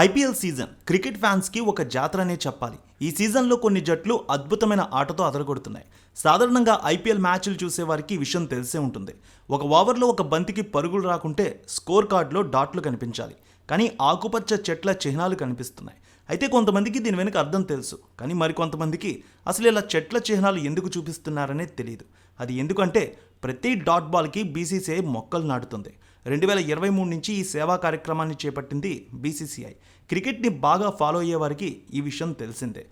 IPL season cricket ఫ్యాన్స్కి ఒక జాతర అనే చెప్పాలి. ఈ సీజన్లో కొన్ని జట్లు అద్భుతమైన ఆటతో అదరగొడుతున్నాయి. సాధారణంగా ఐపీఎల్ మ్యాచ్లు చూసేవారికి విషయం తెలిసే ఉంటుంది. ఒక ఓవర్లో ఒక బంతికి పరుగులు రాకుంటే స్కోర్ కార్డులో డాట్లు కనిపించాలి. కానీ ఆకుపచ్చ చెట్ల చిహ్నాలు కనిపిస్తున్నాయి. అయితే కొంతమందికి దీని వెనుక అర్థం తెలుసు. కానీ మరికొంతమందికి అసలు ఇలా చెట్ల చిహ్నాలు ఎందుకు చూపిస్తున్నారనే తెలియదు అది ఎందుకంటే ప్రతి డాట్ బాల్కి బీసీసీఐ మొక్కలు నాటుతుంది. రెండు వేల ఇరవై మూడు నుంచి ఈ సేవా కార్యక్రమాన్ని చేపట్టింది బీసీసీఐ. క్రికెట్ని బాగా ఫాలో అయ్యే వారికి ఈ విషయం తెలిసిందే.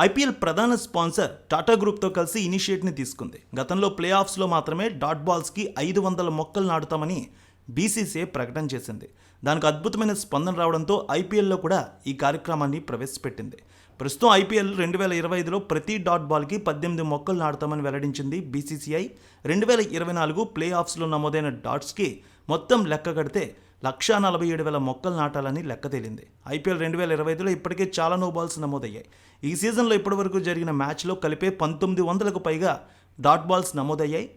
ఐపీఎల్ ప్రధాన స్పాన్సర్ టాటా గ్రూప్తో కలిసి ఇనిషియేట్ని తీసుకుంది. గతంలో ప్లే ఆఫ్స్లో మాత్రమే డాట్ బాల్స్కి ఐదు వందల మొక్కలు నాటుతామని బీసీసీఐ ప్రకటన చేసింది. దానికి అద్భుతమైన స్పందన రావడంతో ఐపీఎల్లో కూడా ఈ కార్యక్రమాన్ని ప్రవేశపెట్టింది. ప్రస్తుతం ఐపీఎల్ రెండు వేల ఇరవై ఐదులో ప్రతి డాట్ బాల్కి పద్దెనిమిది మొక్కలు నాటుతామని వెల్లడించింది బీసీసీఐ. రెండు వేల ఇరవై నాలుగు ప్లే ఆఫ్స్లో నమోదైన డాట్స్కి మొత్తం లెక్క కడితే లక్షా నలభై ఏడు వేల మొక్కలు నాటాలని లెక్క తేలింది. ఐపీఎల్ రెండు వేల ఇరవై ఐదులో ఇప్పటికే చాలా నో బాల్స్ నమోదయ్యాయి. ఈ సీజన్లో ఇప్పటివరకు జరిగిన మ్యాచ్లో కలిపే పంతొమ్మిది వందలకు పైగా డాట్ బాల్స్ నమోదయ్యాయి.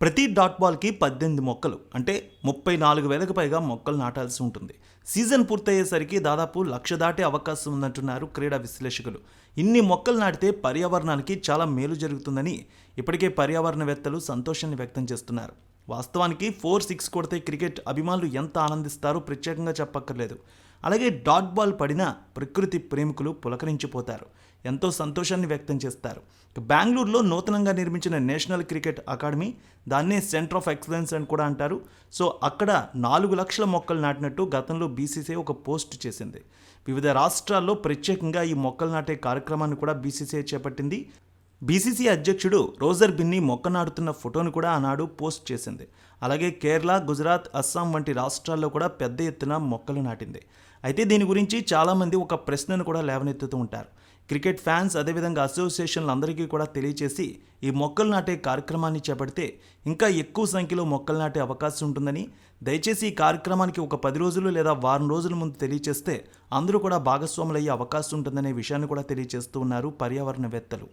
ప్రతి డాట్ బాల్కి పద్దెనిమిది మొక్కలు అంటే ముప్పై నాలుగు వేలకు పైగా మొక్కలు నాటాల్సి ఉంటుంది. సీజన్ పూర్తయ్యేసరికి దాదాపు లక్ష దాటే అవకాశం ఉందంటున్నారు క్రీడా విశ్లేషకులు. ఇన్ని మొక్కలు నాటితే పర్యావరణానికి చాలా మేలు జరుగుతుందని ఇప్పటికే పర్యావరణవేత్తలు సంతోషాన్ని వ్యక్తం చేస్తున్నారు. వాస్తవానికి ఫోర్ సిక్స్ కొడితే క్రికెట్ అభిమానులు ఎంత ఆనందిస్తారో ప్రత్యేకంగా చెప్పక్కర్లేదు. అలాగే డాట్ బాల్ పడినా ప్రకృతి ప్రేమికులు పులకరించిపోతారు. ఎంతో సంతోషాన్ని వ్యక్తం చేస్తారు. బెంగళూరులో నూతనంగా నిర్మించిన నేషనల్ క్రికెట్ అకాడమీ దాన్నే సెంటర్ ఆఫ్ ఎక్సలెన్స్ అని కూడా అంటారు. సో అక్కడ నాలుగు లక్షల మొక్కలు నాటినట్టు గతంలో బీసీసీఐ ఒక పోస్ట్ చేసింది. వివిధ రాష్ట్రాల్లో ప్రత్యేకంగా ఈ మొక్కలు నాటే కార్యక్రమాన్ని కూడా బీసీసీఐ చేపట్టింది. బీసీసీ అధ్యక్షుడు రోజర్ బిన్ని మొక్క నాటుతున్న ఫోటోను కూడా ఆనాడు పోస్ట్ చేసింది. అలాగే కేరళ గుజరాత్ అస్సాం వంటి రాష్ట్రాల్లో కూడా పెద్ద ఎత్తున మొక్కలు నాటింది. అయితే దీని గురించి చాలామంది ఒక ప్రశ్నను కూడా లేవనెత్తుతూ ఉంటారు. క్రికెట్ ఫ్యాన్స్ అదేవిధంగా అసోసియేషన్లు అందరికీ కూడా తెలియచేసి ఈ మొక్కలు నాటే కార్యక్రమాన్ని చేపడితే ఇంకా ఎక్కువ సంఖ్యలో మొక్కలు నాటే అవకాశం ఉంటుందని దయచేసి ఈ కార్యక్రమానికి ఒక పది రోజులు లేదా వారం రోజుల ముందు తెలియచేస్తే అందరూ కూడా భాగస్వాములయ్యే అవకాశం ఉంటుందనే విషయాన్ని కూడా తెలియజేస్తూ ఉన్నారు పర్యావరణవేత్తలు.